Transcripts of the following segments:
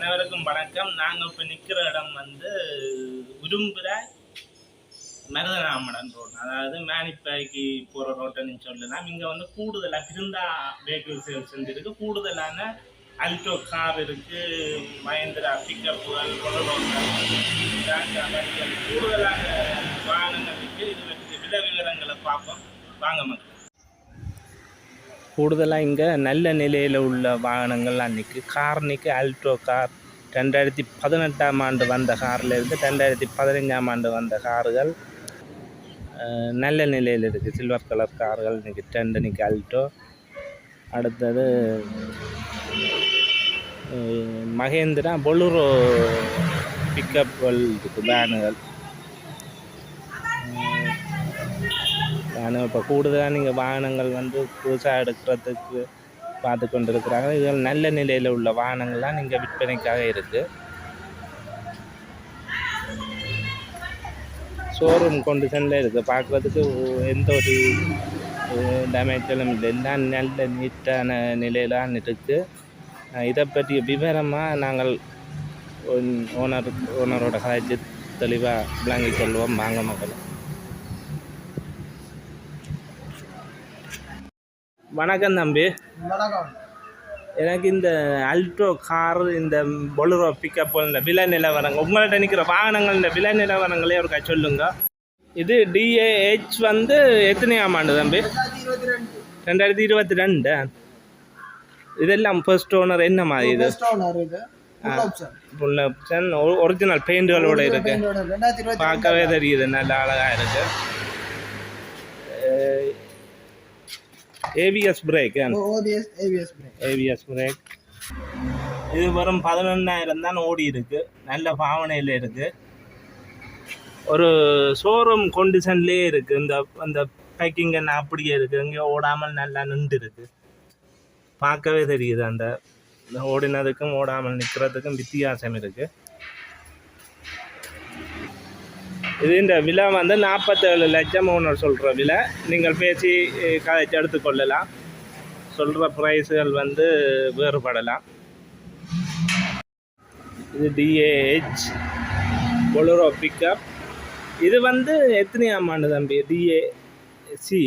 அனைவருக்கும் வணக்கம். நாங்கள் இப்போ நிற்கிற இடம் வந்து உரும்புற மருதராமடன் ரோடு அதாவது மேனிப்பாய்க்கு போகிற ரோட்டுன்னு சொல்லலாம். இங்கே வந்து கூடுதலாக பிருந்தா வெஹிக்கிள் சேல்ஸ் இருக்கு கூடுதலான அல்டோ கார் இருக்கு. மஹேந்திரா பிக்கப்புகள் வண்டிகள் கூடுதலான வாகனங்கள் இருக்கு. இது விலை விவரங்களை பார்ப்போம். வாங்க மக்கள். கூடுதலாக இங்கே நல்ல நிலையில் உள்ள வாகனங்கள் அன்றைக்கி கார்னிக்கு ஆல்ட்ரோ கார் ரெண்டாயிரத்தி பதினெட்டாம் ஆண்டு வந்த கார்லேருந்து ரெண்டாயிரத்தி பதினஞ்சாம் ஆண்டு வந்த கார்கள் நல்ல நிலையில் இருக்குது சில்வர் கலர் கார்கள் இன்றைக்கி ரெண்டு நிற்கி அல்ட்டோ அடுத்தது மகேந்திரா பொலுரோ பிக்கப்புகள் இருக்குது வேனுகள் ஆனால் இப்போ கூடுதலாக நீங்கள் வாகனங்கள் வந்து புதுசாக எடுக்கிறதுக்கு பார்த்து கொண்டு இருக்கிறாங்க இதில் நல்ல நிலையில் உள்ள வாகனங்கள்லாம் நீங்கள் விற்பனைக்காக இருக்குது. ஷோரூம் கொண்டிஷனில் இருக்குது. பார்க்குறதுக்கு எந்த ஒரு டேமேஜெல்லாம் இல்லை. எல்லாம் நல்ல நீட்டான நிலையிலான் இருக்குது. இதை பற்றிய விவரமாக நாங்கள் ஓனர் ஓனரோட கதைச்சு தெளிவாக விளங்கிக் கொள்வோம். வாங்க மக்கள். வணக்கம் தம்பி. வணக்கம். எனக்கு இந்த அல்ட்ரோ கார் இந்த பொலுரோ பிக்கப் இந்த விலை நிலவரங்கள் உங்கள்கிட்ட நிற்கிற வாகனங்கள் இந்த விலை நிலவரங்களே ஒருக்கா சொல்லுங்க. இது டிஏஹெச் வந்து எத்தனையாம் ஆண்டு தம்பி? ரெண்டாயிரத்தி இருபத்தி ரெண்டு. இதெல்லாம் ஃபர்ஸ்ட் ஓனர் என்ன மாதிரி இது? ஃபுல் ஆப்ஷன் ஒரிஜினல் பெயிண்டுகளோட இருக்கு. பார்க்கவே தெரியுது நல்ல அழகாக இருக்கு. ABS brake ABS brake ABS brake இது வெறும் பதினொன்றாயிரம் தான் ஓடி இருக்கு நல்ல பாவனையில் இருக்கு ஒரு ஷோரூம் கொண்டிஷன்லேயே இருக்கு இந்த அந்த பேக்கிங் என்ன அப்படியே இருக்கு இங்கே ஓடாமல் நல்லா நின்று இருக்கு பார்க்கவே தெரியுது அந்த ஓடினதுக்கும் ஓடாமல் நிற்கிறதுக்கும் வித்தியாசம் இருக்கு இது இந்த விலை வந்து நாற்பத்தேழு லட்சம் ஓனர் சொல்கிற விலை. நீங்கள் பேசி கதைச்சு எடுத்துக்கொள்ளலாம் சொல்கிற ப்ரைஸுகள் வந்து வேறுபடலாம். இது டிஏஹெச் பொலரோ பிக்கப் இது வந்து எத்தனையாம் ஆண்டு தம்பி? டிஏசி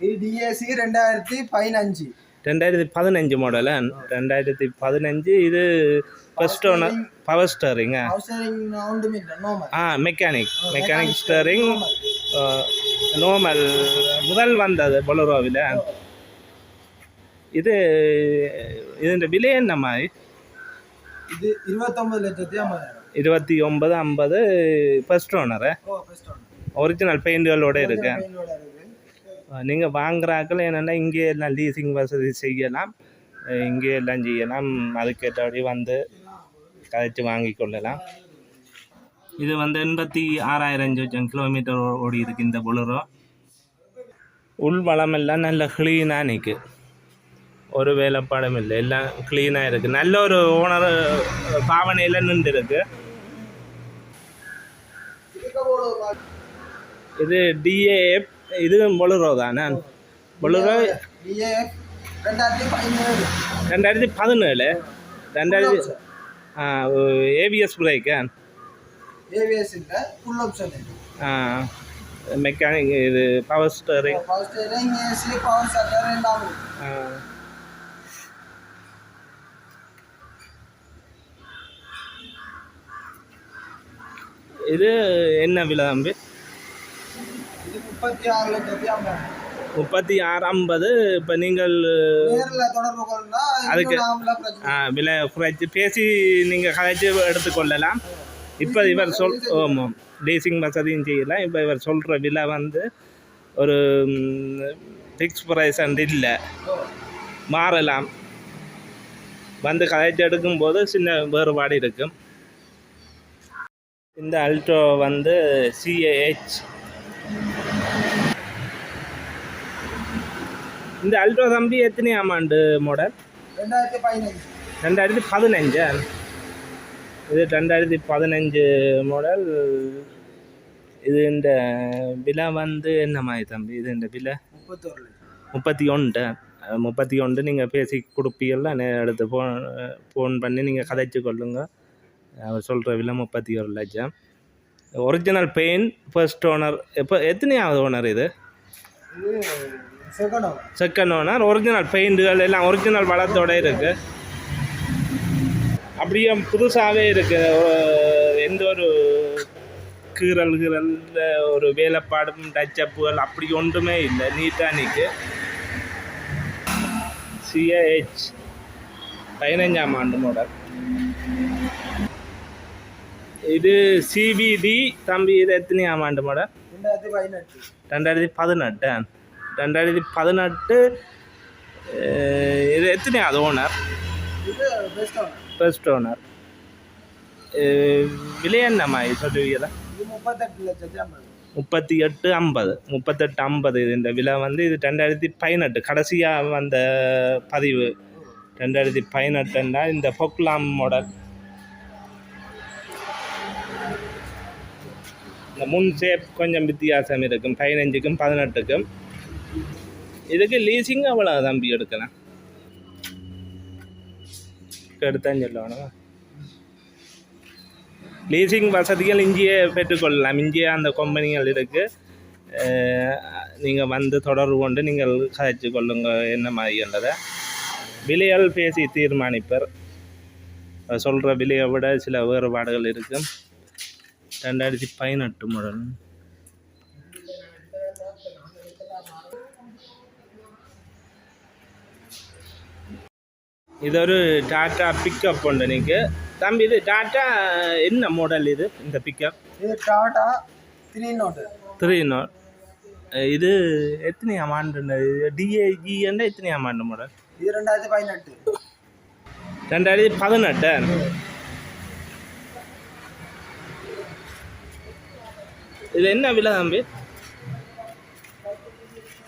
இது டிஏசி ரெண்டாயிரத்தி பதினஞ்சு. ரெண்டாயிரத்தி பதினஞ்சு மாடலா ரெண்டாயிரத்தி பதினஞ்சு. இது first owner power steering ah mechanic mechanic steering normal முதல் வந்தது பொலரோவில் இது இதன் விலை என்ன மாதிரி? இது இருபத்தொம்பது லட்சத்தி ஐம்பதாயிரம். இருபத்தி ஒன்பது ஐம்பது ஃபர்ஸ்ட் ஓனரு ஒரிஜினல் பெயிண்டுகளோட இருக்கு. நீங்கள் வாங்குறாக்கள் என்னென்னா இங்கே எல்லாம் லீசிங் வசதி செய்யலாம். இங்கே எல்லாம் செய்யலாம். அதுக்கேற்றபடி வந்து கதைச்சு வாங்கி கொள்ளலாம் இது வந்து எண்பத்தி ஆறாயிரம் சொச்சம் கிலோமீட்டர் ஓடி இருக்கு இந்த புலரோ. உள் வளமெல்லாம் நல்ல க்ளீனாக நிற்கு ஒரு வேலைப்பாடும் இல்லை. எல்லாம் க்ளீனாக இருக்குது நல்ல ஒரு ஓனர் பாவனையில் நின்று இருக்கு இது டிஏஎஃப் இது பொலுரோ தானே? பொலுரோ டிஏஎஃப் ரெண்டாயிரத்தி பதினேழு. ரெண்டாயிரத்தி பதினேழு. ரெண்டாயிரத்தி ஏவிஎஸ் பிரேக்கா ஏவிஎஸ் இல்லை ஃபுல் ஆப்ஷன் மெக்கானிக் இது power steering power steering AC power shutter எல்லாமே இது என்ன விலை தம்பி? இது முப்பத்தி ஆறு லட்சத்தி ஐம்பதாயிரம் முப்பத்தி ஆறு ஐம்பது இப்போ நீங்கள் அதுக்கு- ஆ, விலை குறைச்சி பேசி நீங்கள் கதைச்சு எடுத்துக்கொள்ளலாம் இப்போ இவர் சொல் ஆமாம் டேசிங் வசதியும் செய்யலாம். இப்போ இவர் சொல்கிற விலை வந்து ஒரு ஃபிக்ஸ் ப்ரைஸ் அண்ட் இல்லை. மாறலாம். வந்து கதைச்சு எடுக்கும்போது சின்ன வேறுபாடு இருக்கும். இந்த அல்ட்ரோ வந்து சிஏஹெச் இந்த அல்ட்ரோ தம்பி எத்தனை ஆமாண்டு மாடல் ரெண்டாயிரத்தி பதினஞ்சு. ரெண்டாயிரத்தி பதினஞ்சா இது ரெண்டாயிரத்தி பதினஞ்சு மாடல் இது இந்த விலை வந்து என்ன மாதிரி தம்பி? இது இந்த விலை? முப்பத்தொரு முப்பத்தி ஒன்று. முப்பத்தி ஒன்று நீங்கள் பேசி கொடுப்பீங்கள்ல நே- எடுத்து ஃபோன் ஃபோன் பண்ணி நீங்கள் கதைச்சு கொள்ளுங்க. அவர் சொல்கிற விலை முப்பத்தி ஒரு லட்சம். ஒரிஜினல் பெயின் ஃபர்ஸ்ட் ஓனர் எப்போ எத்தனையாவது ஓனர் இது செகண்ட் செகண்ட் ஓனர் ஒரிஜினல் பெயிண்டுகள் எல்லாம் ஒரிஜினல் வளத்தோட இருக்கு. அப்படியே புதுசாகவே இருக்கு. ஒ- எந்த ஒரு கீறல் கீறல் ஒரு வேலைப்பாடும் டச்சப்புகள் அப்படி ஒன்றுமே இல்லை. நீட்டாக நிற்கு சிஏஹெச் பதினஞ்சாம் ஆண்டு மாடல் இது சிபிடி தம்பி இது எத்தனையாம் ஆண்டு மாடல் ரெண்டாயிரத்தி பதினெட்டு. ரெண்டாயிரத்தி பதினெட்டு. ரெண்டாயிரத்தி பதினெட்டு இது எத்தனையாவது ஓனர் பெஸ்ட் ஃபர்ஸ்ட் ஓனர் விலை என்னம்மா இது சொல்லுவீங்களா முப்பத்தி எட்டு ஐம்பது. முப்பத்தெட்டு ஐம்பது இது இந்த விலை வந்து இது ரெண்டாயிரத்தி பதினெட்டு. கடைசியாக வந்த பதிவு. ரெண்டாயிரத்தி பதினெட்டுன்னா இந்த பொக்லாம் மாடல் இந்த முன் ஷேப் கொஞ்சம் வித்தியாசம் இருக்கும். பதினஞ்சுக்கும் பதினெட்டுக்கும். இதுக்கு லீசிங் அவ்வளோ தம்பி எடுக்கலாம் எடுத்தான் சொல்லணும் லீசிங் வசதிகள் இங்கேயே பெற்றுக்கொள்ளலாம் இங்கேயே அந்த கம்பெனிகள் இருக்குது நீங்கள் வந்து தொடர்பு கொண்டு நீங்கள் கதைச்சு கொள்ளுங்க என்ன மாதிரின்றதை விலையால் பேசி தீர்மானிப்பர் சொல்கிற விலையை விட சில வேறுபாடுகள் இருக்கும் ரெண்டாயிரத்தி பதினெட்டு முதல் இது ஒரு டாட்டா பிக்கப் உண்டு நீங்கள் தம்பி இது டாட்டா என்ன மாடல் இது இந்த பிக்கப் இது டாடா த்ரீ நோட்டு த்ரீ நாட் இது எத்தனை ஆண்டு டிஏஜி என்ற எத்தனை ஆண்டு மாடல் இது ரெண்டாயிரத்தி பதினெட்டு ரெண்டாயிரத்தி பதினெட்டு இது என்ன விலை தம்பி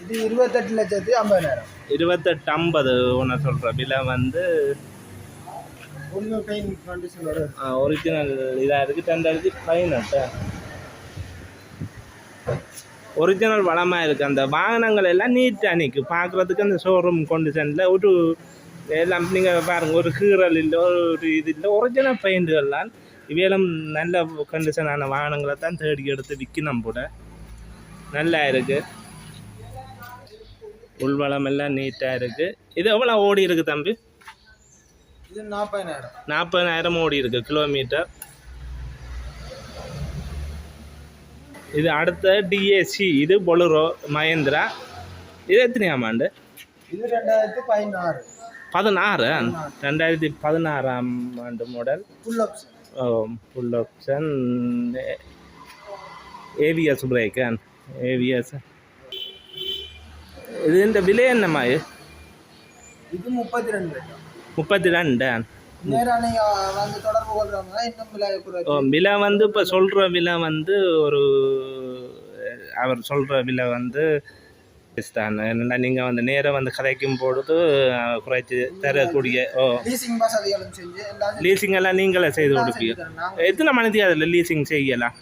இது இருபத்தெட்டு லட்சத்தி ஐம்பதாயிரம் இருபத்தெட்டு ஐம்பது ஒன்று சொல்கிற விலை வந்து வரும். ஒரிஜினல் இதாக இருக்குது ரெண்டாயிரத்தி பதினெட்டு ஒரிஜினல் வளமாக இருக்குது அந்த வாகனங்கள் எல்லாம் நீட்டாக நிற்கும் பார்க்குறதுக்கு அந்த ஷோரூம் கண்டிஷனில் ஒரு எல்லாம் நீங்கள் பாருங்கள் ஒரு கீறல் இல்லை ஒரு இது இல்லை ஒரிஜினல் பெயிண்டுகள்லாம் இவையெல்லாம் நல்ல கண்டிஷனான வாகனங்களை தான் தேடி எடுத்து விற்கணும் கூட நல்லா இருக்குது உள்வளம் எல்லாம் நீட்டாக இருக்குது இது எவ்வளோ ஓடி இருக்குது தம்பி? இது நாற்பதாயிரம் நாற்பதாயிரம் ஓடி இருக்கு கிலோமீட்டர் இது அடுத்த டிஏசி இது பொலுரோ மகேந்திரா இது எத்தனையாம் ஆண்டு? இது ரெண்டாயிரத்தி பதினாறு. பதினாறு? ரெண்டாயிரத்தி பதினாறாம் ஆண்டு model full option full option ABS broken ABS இது இந்த விலை என்னம்மா இது இது முப்பத்தி ரெண்டு லட்சம் முப்பத்தி ரெண்டு நேராக நீங்கள் வந்து தொடர்பு கொள்றவங்க இன்னும் விலை ஓ, விலை வந்து இப்போ சொல்கிற விலை வந்து ஒரு அவர் சொல்கிற விலை வந்து தான் என்னென்னா நீங்கள் வந்து நேராக வந்து கதைக்கும் பொழுது குறைச்சி தரக்கூடிய ஓ லீசிங் எல்லாம் நீங்களே செய்து கொடுப்பீங்க எத்தனை மணிக்கு அதில் லீசிங் செய்யலாம்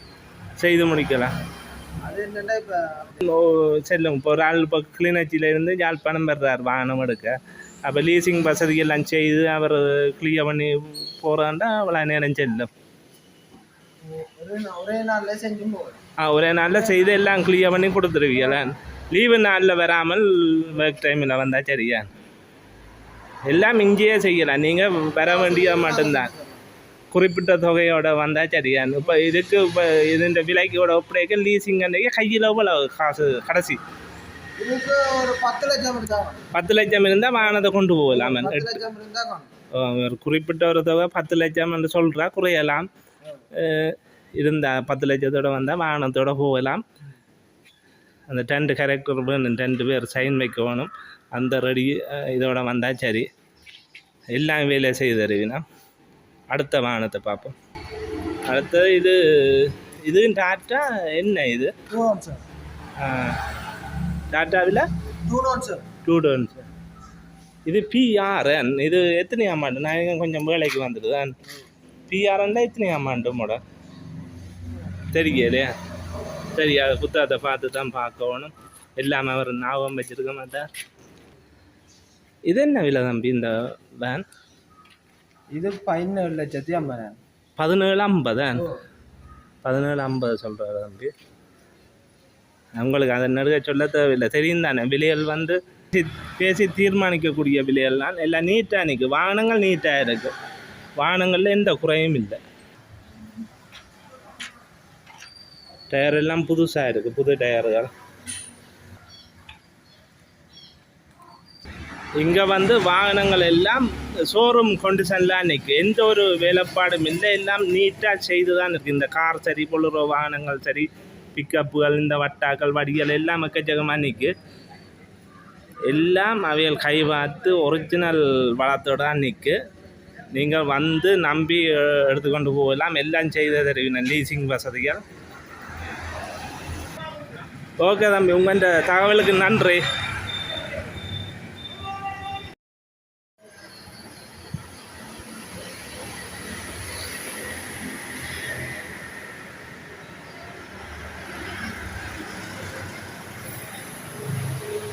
செய்து முடிக்கலாம் அது என்னன்னா இப்போ ஓ செல்லும். இப்போ ஒரு ஆள் இப்போ கிளிநொச்சியிலேருந்து யாழ்ப்பாணம் பெறார் வாகனம் எடுக்க. அப்போ லீசிங் வசதி எல்லாம் செய்து அவர் கிளியர் பண்ணி போகிறாண்டா அவ்வளோ நேரம் செல்லும். ஆ ஒரே நாளில் செய்து எல்லாம் கிளியர் பண்ணி கொடுத்துருவீங்களா? லீவு நாளில் வராமல் ஒர்க் டைமில் வந்தால் சரியா? எல்லாம் இங்கேயே செய்யலாம். நீங்கள் வர வேண்டியது மட்டும்தான். குறிப்பிட்ட தொகையோட வந்தால் சரியா இப்போ இதுக்கு இப்போ இதுன்ற விலைக்கோட ஒப்படைக்க லீசிங் அன்றைக்கு கையில் எவ்வளவு காசு கடைசி? பத்து லட்சம் இருந்தால் வாகனத்தை கொண்டு போகலாம். ஒரு குறிப்பிட்ட ஒரு தொகை பத்து லட்சம் என்று சொல்கிறா குறையலாம். இருந்தால் பத்து லட்சத்தோட வந்தால் வாகனத்தோட போகலாம். அந்த டென்ட் கரெக்டர் வேணும் ரெண்டு பேர் சைன் வைக்க வேணும் அந்த ரெடி இதோட வந்தால் சரி. எல்லாம் வேலை செய்து தருவினா. அடுத்த வாகனத்தை பார்ப்போம். அடுத்தது இது இது டாட்டா என்ன இது? டாட்டாவில்? Two one sir two tons இது பிஆர்என் இது எத்தனை அமௌண்ட் நான் கொஞ்சம் வேலைக்கு வந்துடுதான் பிஆர்என்ல எத்தனை அமௌண்ட் மோட? தெரியலையா சரி அதை புத்தகத்தை பார்த்து தான் பார்க்கணும். எல்லாமே அவர் ஞாபகம் வச்சிருக்க மாட்டார். இது என்ன விலை தம்பி இந்த வேன் இது பதினேழு லட்சத்தி ஐம்பதாயிரம் பதினேழு ஐம்பது. பதினேழு ஐம்பது சொல்கிறாரு தம்பி. உங்களுக்கு அதை நடுக சொல்ல தேவையில்லை. தெரியும் தானே விலைகள் வந்து பேசி தீர்மானிக்கக்கூடிய விலையெல்லாம் எல்லாம் நீட்டாக நிற்கும் வாகனங்கள் நீட்டாக இருக்கு. வாகனங்களில் எந்த குறையும் இல்லை. டயர் எல்லாம் புதுசாக இருக்குது புது டயர்கள். இங்கே வந்து வாகனங்கள் எல்லாம் ஷோரூம் கண்டிஷன்லாம் நிற்கும் எந்த ஒரு வேலைப்பாடும் இல்லை. எல்லாம் நீட்டாக செய்து தான் இருக்குது இந்த கார் சரி பொழுற வாகனங்கள் சரி பிக்கப்புகள் இந்த வட்டாக்கள் வடிகள் எல்லாம் எக்கச்சக்கமாக நிற்கு எல்லாம் அவைகள் கை பார்த்து ஒரிஜினல் வளத்தோட தான் நிற்கு நீங்கள் வந்து நம்பி எடுத்துக்கொண்டு போகலாம். எல்லாம் செய்து தெரியும் லீசிங் வசதிகள். ஓகே தம்பி உங்கள் தகவலுக்கு நன்றி.